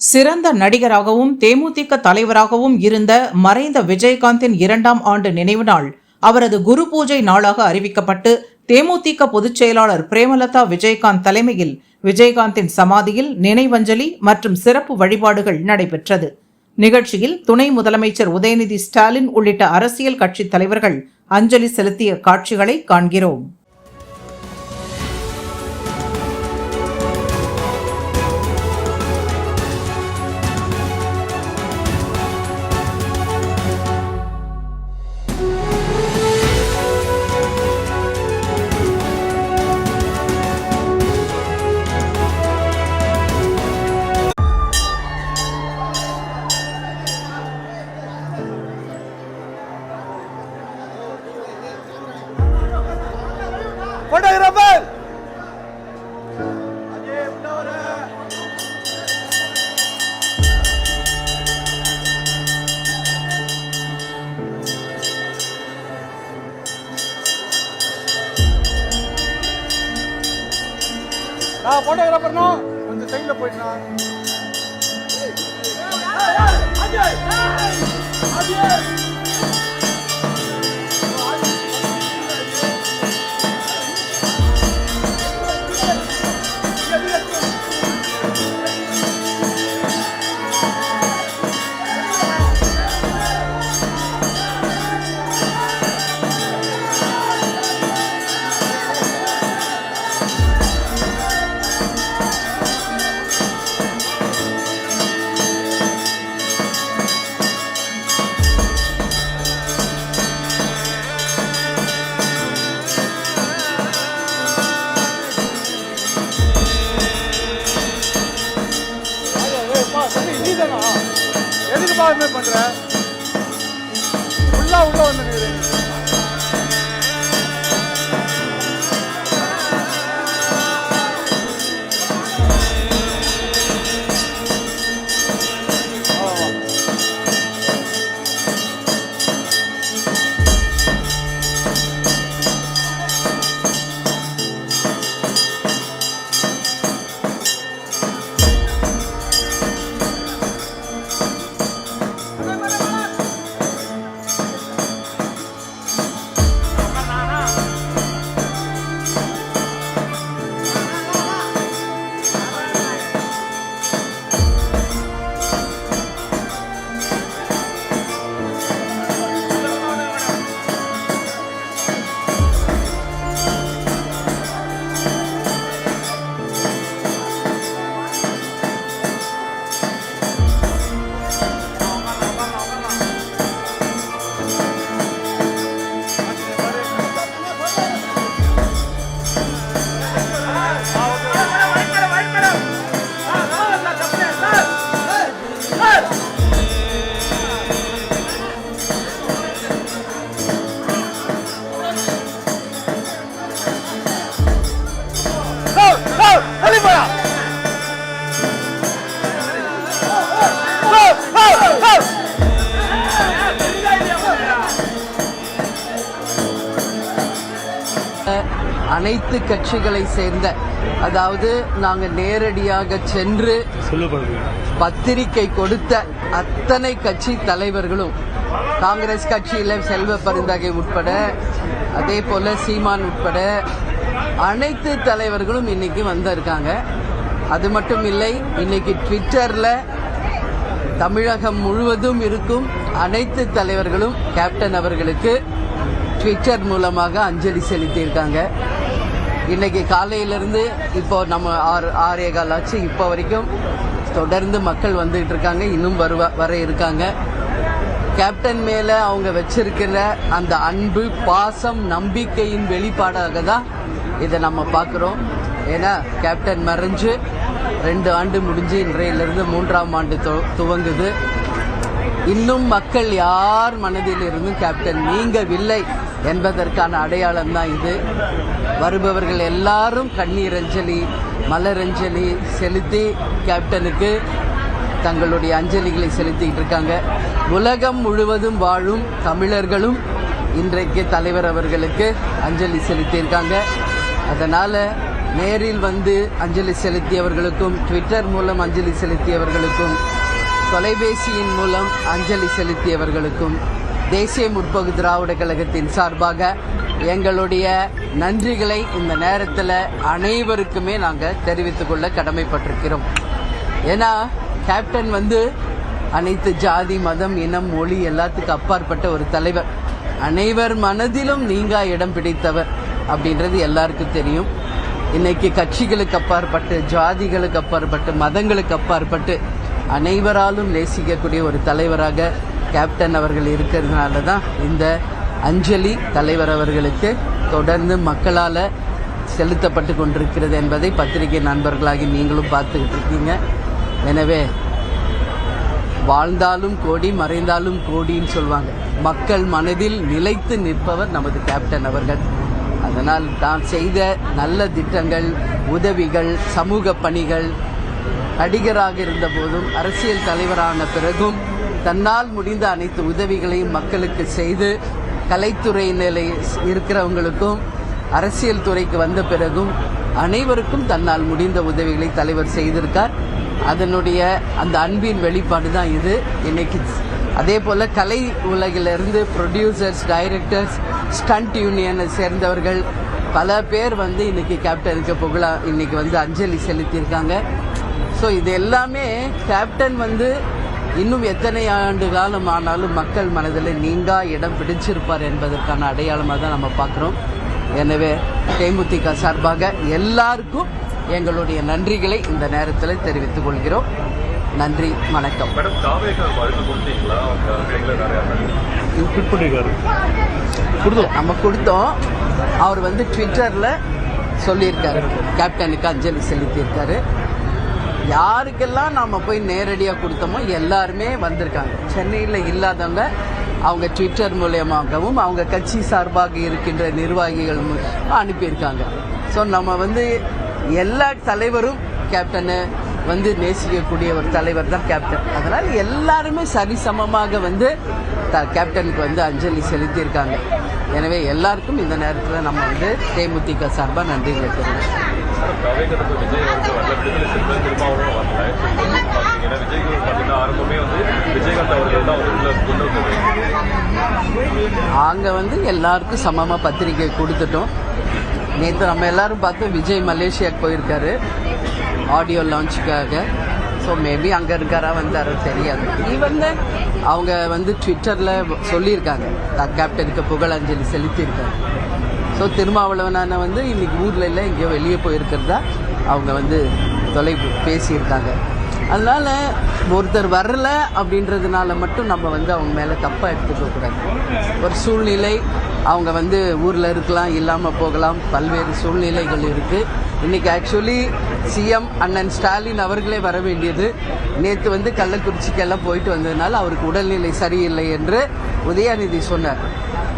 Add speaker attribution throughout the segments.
Speaker 1: சிறந்த நடிகராகவும் தேமுதிக தலைவராகவும் இருந்த மறைந்த விஜயகாந்தின் இரண்டாம் ஆண்டு நினைவு நாள் அவரது குரு பூஜை நாளாக அறிவிக்கப்பட்டு தேமுதிக பொதுச் செயலாளர் பிரேமலதா விஜயகாந்த் தலைமையில் விஜயகாந்தின் சமாதியில் நினைவஞ்சலி மற்றும் சிறப்பு வழிபாடுகள் நடைபெற்றது. நிகழ்ச்சியில் துணை முதலமைச்சர் உதயநிதி ஸ்டாலின் உள்ளிட்ட அரசியல் கட்சித் தலைவர்கள் அஞ்சலி செலுத்திய காட்சிகளை காண்கிறோம்.
Speaker 2: போட்டோகிராஃபர்னா கொஞ்சம் சைடில் போயிடுனா அஜய் அஜய். எதுக்குப்பா இது
Speaker 3: அனைத்து கட்சிகளை சேர்ந்த அதாவது நாங்கள் நேரடியாக சென்று பத்திரிகை கொடுத்த அத்தனை கட்சி தலைவர்களும் காங்கிரஸ் கட்சியில செல்வ பருந்தகை உட்பட அதே போல சீமான் உட்பட அனைத்து தலைவர்களும் இன்னைக்கு வந்திருக்காங்க. அது மட்டும் இல்லை இன்னைக்கு ட்விட்டர்ல தமிழகம் முழுவதும் இருக்கும் அனைத்து தலைவர்களும் கேப்டன் அவர்களுக்கு ட்விட்டர் மூலமாக அஞ்சலி செலுத்தியிருக்காங்க. இன்னைக்கு காலையிலிருந்து இப்போ நம்ம ஆறு ஆறே கால் ஆச்சு. இப்போ வரைக்கும் தொடர்ந்து மக்கள் வந்துகிட்டு இருக்காங்க. இன்னும் வருவ வர இருக்காங்க. கேப்டன் மேல அவங்க வச்சிருக்கிற அந்த அன்பு பாசம் நம்பிக்கையின் வெளிப்பாடாக தான் இதை நம்ம பார்க்குறோம். ஏன்னா கேப்டன் மறைஞ்சு ரெண்டு ஆண்டு முடிஞ்சு இன்றையிலிருந்து மூன்றாம் ஆண்டு துவங்குது. இன்னும் மக்கள் யார் மனதில் இருந்தும் கேப்டன் நீங்கவில்லை என்பதற்கான அடையாளம் தான் இது. வருபவர்கள் எல்லாரும் கண்ணீர் அஞ்சலி மலரஞ்சலி செலுத்தி கேப்டனுக்கு தங்களுடைய அஞ்சலிகளை செலுத்திக்கிட்டு இருக்காங்க. உலகம் முழுவதும் வாழும் தமிழர்களும் இன்றைக்கு தலைவர் அவர்களுக்கு அஞ்சலி செலுத்தியிருக்காங்க. அதனால் நேரில் வந்து அஞ்சலி செலுத்தியவர்களுக்கும் ட்விட்டர் மூலம் அஞ்சலி செலுத்தியவர்களுக்கும் தொலைபேசியின் மூலம் அஞ்சலி செலுத்தியவர்களுக்கும் தேசிய முற்போக்கு திராவிட கழகத்தின் சார்பாக எங்களுடைய நன்றிகளை இந்த நேரத்தில் அனைவருக்குமே நாங்கள் தெரிவித்துக் கொள்ள கடமைப்பட்டிருக்கிறோம். ஏன்னா கேப்டன் வந்து அனைத்து ஜாதி மதம் இனம் மொழி எல்லாத்துக்கும் அப்பாற்பட்ட ஒரு தலைவர். அனைவர் மனதிலும் நீங்கா இடம் பிடித்தவர் அப்படின்றது எல்லாருக்கும் தெரியும். இன்னைக்கு கட்சிகளுக்கு அப்பாற்பட்டு ஜாதிகளுக்கு அப்பாற்பட்டு மதங்களுக்கு அப்பாற்பட்டு அனைவராலும் நேசிக்கக்கூடிய ஒரு தலைவராக கேப்டன் அவர்கள் இருக்கிறதுனால தான் இந்த அஞ்சலி தலைவர் அவர்களுக்கு தொடர்ந்து மக்களால் செலுத்தப்பட்டு கொண்டிருக்கிறது என்பதை பத்திரிகை நண்பர்களாகி நீங்களும் பார்த்துக்கிட்டு இருக்கீங்க. எனவே வாழ்ந்தாலும் கோடி மறைந்தாலும் கோடின்னு சொல்லுவாங்க. மக்கள் மனதில் நிலைத்து நிற்பவர் நமது கேப்டன் அவர்கள். அதனால் தான் செய்த நல்ல திட்டங்கள் உதவிகள் சமூக பணிகள் நடிகராக இருந்த போதும் அரசியல் தலைவரான பிறகும் தன்னால் முடிந்த அனைத்து உதவிகளையும் மக்களுக்கு செய்து கலைத்துறையினில் இருக்கிறவங்களுக்கும் அரசியல் துறைக்கு வந்த பிறகும் அனைவருக்கும் தன்னால் முடிந்த உதவிகளை தலைவர் செய்திருக்கார். அதனுடைய அந்த அன்பின் வெளிப்பாடு தான் இது. இன்னைக்கு அதே போல் கலை உலகிலிருந்து ப்ரொடியூசர்ஸ் டைரக்டர்ஸ் ஸ்டண்ட் யூனியனை சேர்ந்தவர்கள் பல பேர் வந்து இன்னைக்கு கேப்டனுக்கு புகழா இன்னைக்கு வந்து அஞ்சலி செலுத்தியிருக்காங்க. ஸோ இது எல்லாமே கேப்டன் வந்து இன்னும் எத்தனை ஆண்டு காலம் ஆனாலும் மக்கள் மனதில் நீங்கா இடம் பிடிச்சிருப்பார் என்பதற்கான அடையாளமாக தான் நம்ம பார்க்குறோம். எனவே தேமுதிக சார்பாக எல்லாருக்கும் எங்களுடைய நன்றிகளை இந்த நேரத்தில் தெரிவித்துக் கொள்கிறோம். நன்றி வணக்கம். நம்ம கொடுத்தோம். அவர் வந்து ட்விட்டரில் சொல்லியிருக்காரு. கேப்டனுக்கு அஞ்சலி செலுத்தியிருக்காரு. யாருக்கெல்லாம் நாம் போய் நேரடியாக கொடுத்தோமோ எல்லாருமே வந்திருக்காங்க. சென்னையில் இல்லாதவங்க அவங்க ட்விட்டர் மூலியமாகவும் அவங்க கட்சி சார்பாக இருக்கின்ற நிர்வாகிகள் அனுப்பியிருக்காங்க. ஸோ நம்ம வந்து எல்லா தலைவரும் கேப்டனு வந்து நேசிக்கக்கூடிய ஒரு தலைவர் தான் கேப்டன் அதனால் எல்லாருமே சரிசமமாக வந்து த கேப்டனுக்கு வந்து அஞ்சலி செலுத்தியிருக்காங்க. எனவே எல்லாருக்கும் இந்த நேரத்தில் நம்ம வந்து தேமுதிக சார்பாக நன்றிகளை தெரிவிக்கிறோம்
Speaker 4: தாவேக்கத்துக்கு விஜய் வந்து வரல விடுதலை செல்வன் திருமாவளவன் வரல பார்த்தீங்கன்னா விஜய்க்கு பார்த்தீங்கன்னா ஆரம்பமே வந்து விஜயகாந்த் அவர்கள் தான் வந்து கொண்டு வந்தது
Speaker 3: அங்கே வந்து எல்லாருக்கும் சமமாக பத்திரிக்கை கொடுத்துட்டோம். நேற்று நம்ம எல்லாரும் பார்த்தோம் விஜய் மலேசியாவுக்கு போயிருக்காரு. ஆடியோ லான்ச்சுக்காக ஸோ மேபி அங்கே இருக்காரா வந்தாரோ தெரியாது. ஈவன் அவங்க வந்து ட்விட்டரில் சொல்லியிருக்காங்க. கேப்டனுக்கு புகழஞ்சலி செலுத்தியிருக்காங்க ஸோ திருமாவளவனான வந்து இன்னைக்கு ஊரில் இல்லை எங்கேயோ வெளியே போயிருக்கிறதா அவங்க வந்து தொலை பேசியிருக்காங்க. அதனால ஒருத்தர் வரல அப்படின்றதுனால மட்டும் நம்ம வந்து அவங்க மேலே தப்பாக எடுத்துக்க கூடாது. ஒரு சூழ்நிலை அவங்க வந்து ஊரில் இருக்கலாம் இல்லாமல் போகலாம் பல்வேறு சூழ்நிலைகள் இருக்குது இன்னைக்கு ஆக்சுவலி சிஎம் அண்ணன் ஸ்டாலின் அவர்களே வர வேண்டியது. நேற்று வந்து கள்ளக்குறிச்சிக்கெல்லாம் போயிட்டு வந்ததுனால அவருக்கு உடல்நிலை சரியில்லை என்று உதயாநிதி சொன்னார்.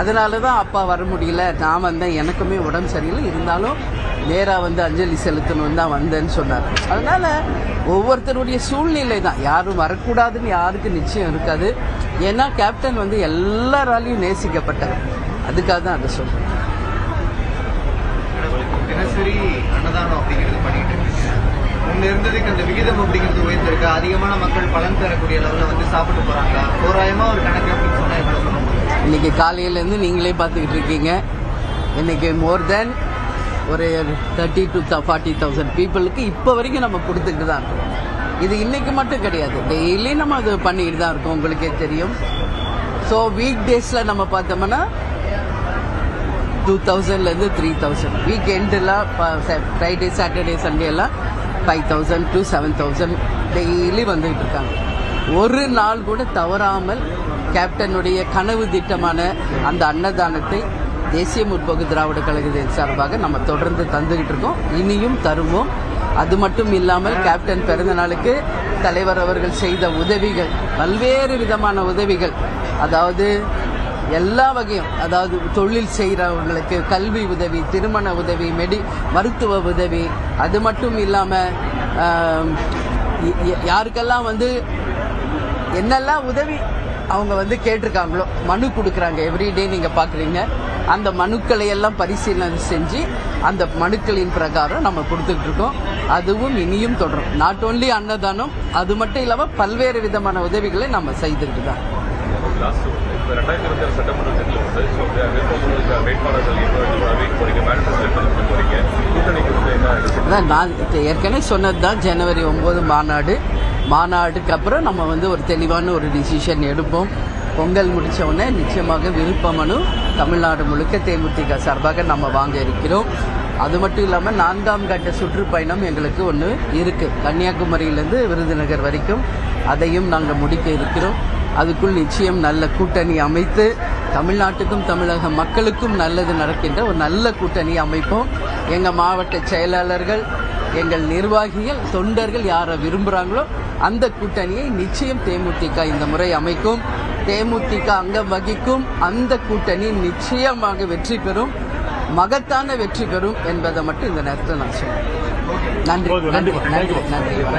Speaker 3: அதனால தான் அப்பா வர முடியல. நான் வந்தேன். எனக்குமே உடம்பு சரியில்லை. இருந்தாலும் நேராக வந்து அஞ்சலி செலுத்தணும்னு தான் வந்தேன்னு சொன்னார். அதனால் ஒவ்வொருத்தருடைய சூழ்நிலை தான். யாரும் வரக்கூடாதுன்னு யாருக்கு நிச்சயம் இருக்காது. ஏன்னா கேப்டன் வந்து எல்லாராலையும் நேசிக்கப்பட்டவர் அதுக்காக தான் அதை சொல்கிறேன்
Speaker 5: தினசரி அன்னதானம் அப்படிங்கிறது பண்ணிட்டு முன்ன இருந்ததுக்கு அந்த விகிதம் அப்படிங்கிறது உயர்ந்திருக்கு. அதிகமான மக்கள் பலன் தரக்கூடிய அளவில் வந்து சாப்பிட்டு போறாங்க தோராயமா ஒரு கணக்கு அப்படின்னு சொன்னா எவ்வளவு சொல்ல இன்றைக்கி
Speaker 3: இன்னைக்கு காலையிலேருந்து நீங்களே பார்த்துக்கிட்டு இருக்கீங்க. இன்னைக்கு மோர் தென் ஒரு தேர்ட்டி டு ஃபார்ட்டி தௌசண்ட் பீப்புளுக்கு இப்போ வரைக்கும் நம்ம கொடுத்துக்கிட்டு தான் இருக்கோம். இது இன்றைக்கி மட்டும் கிடையாது. டெய்லி நம்ம அது பண்ணிக்கிட்டு தான் இருக்கோம். உங்களுக்கே தெரியும். ஸோ வீக் டேஸில் நம்ம பார்த்தோம்னா டூ தௌசண்ட்லேருந்து த்ரீ தௌசண்ட் வீக் எண்டெல்லாம் ஃப்ரைடே சாட்டர்டே சண்டே எல்லாம் five thousand to seven thousand daily வந்துகிட்டு இருக்காங்க. ஒரு நாள் கூட தவறாமல் கேப்டனுடைய கனவு திட்டமான அந்த அன்னதானத்தை தேசிய முற்போக்கு திராவிட கழகத்தின் சார்பாக நம்ம தொடர்ந்து தந்துகிட்டு இருக்கோம். இனியும் தருவோம். அது மட்டும் இல்லாமல் கேப்டன் பிறந்த நாளுக்கு தலைவர் அவர்கள் செய்த உதவிகள் பல்வேறு விதமான உதவிகள். அதாவது எல்லா வகையும் அதாவது தொழில் செய்கிறவங்களுக்கு கல்வி உதவி திருமண உதவி மெடி மருத்துவ உதவி. அது மட்டும் இல்லாமல் யாருக்கெல்லாம் வந்து என்னெல்லாம் உதவி அவங்க வந்து கேட்டிருக்காங்களோ மனு கொடுக்குறாங்க. எவ்ரிடே நீங்கள் பார்க்குறீங்க. அந்த மனுக்களை எல்லாம் பரிசீலனை செஞ்சு அந்த மனுக்களின் பிரகாரம் நம்ம கொடுத்துட்டு இருக்கோம். அதுவும் இனியும் தொடரும். நாட் ஓன்லி அன்னதானம் அது மட்டும் இல்லாமல் பல்வேறு விதமான உதவிகளை நம்ம செய்துக்கிட்டு தான்.
Speaker 4: இப்போ
Speaker 3: நான் ஏற்கனவே சொன்னது தான் ஜனவரி ஒன்பது மாநாடு. மாநாடுக்கு அப்புறம் நம்ம வந்து ஒரு தெளிவான ஒரு டிசிஷன் எடுப்போம். பொங்கல் முடிச்ச உடனே நிச்சயமாக விருப்ப மனு தமிழ்நாடு முழுக்க தேமுதிக சார்பாக நம்ம வாங்க இருக்கிறோம். அது மட்டும் இல்லாமல் நான்காம் கட்ட சுற்றுப்பயணம் எங்களுக்கு ஒன்று இருக்குது கன்னியாகுமரியிலேருந்து விருதுநகர் வரைக்கும் அதையும் நாங்கள் முடிக்க இருக்கிறோம். அதுக்குள் நிச்சயம் நல்ல கூட்டணி அமைத்து தமிழ்நாட்டுக்கும் தமிழக மக்களுக்கும் நல்லது நடக்கின்ற ஒரு நல்ல கூட்டணி அமைப்போம். எங்கள் மாவட்ட செயலாளர்கள் எங்கள் நிர்வாகிகள் தொண்டர்கள் யாரை விரும்புகிறாங்களோ அந்த கூட்டணியை நிச்சயம் தேமுதிக இந்த முறை அமைக்கும். தேமுதிக அங்கம் வகிக்கும். அந்த கூட்டணி நிச்சயமாக வெற்றி பெறும். மகத்தான வெற்றி பெறும் என்பதை மட்டும் இந்த நேரத்தில் நான் சொல்றேன். நன்றி. நன்றி.
Speaker 6: நன்றி.
Speaker 3: நன்றி.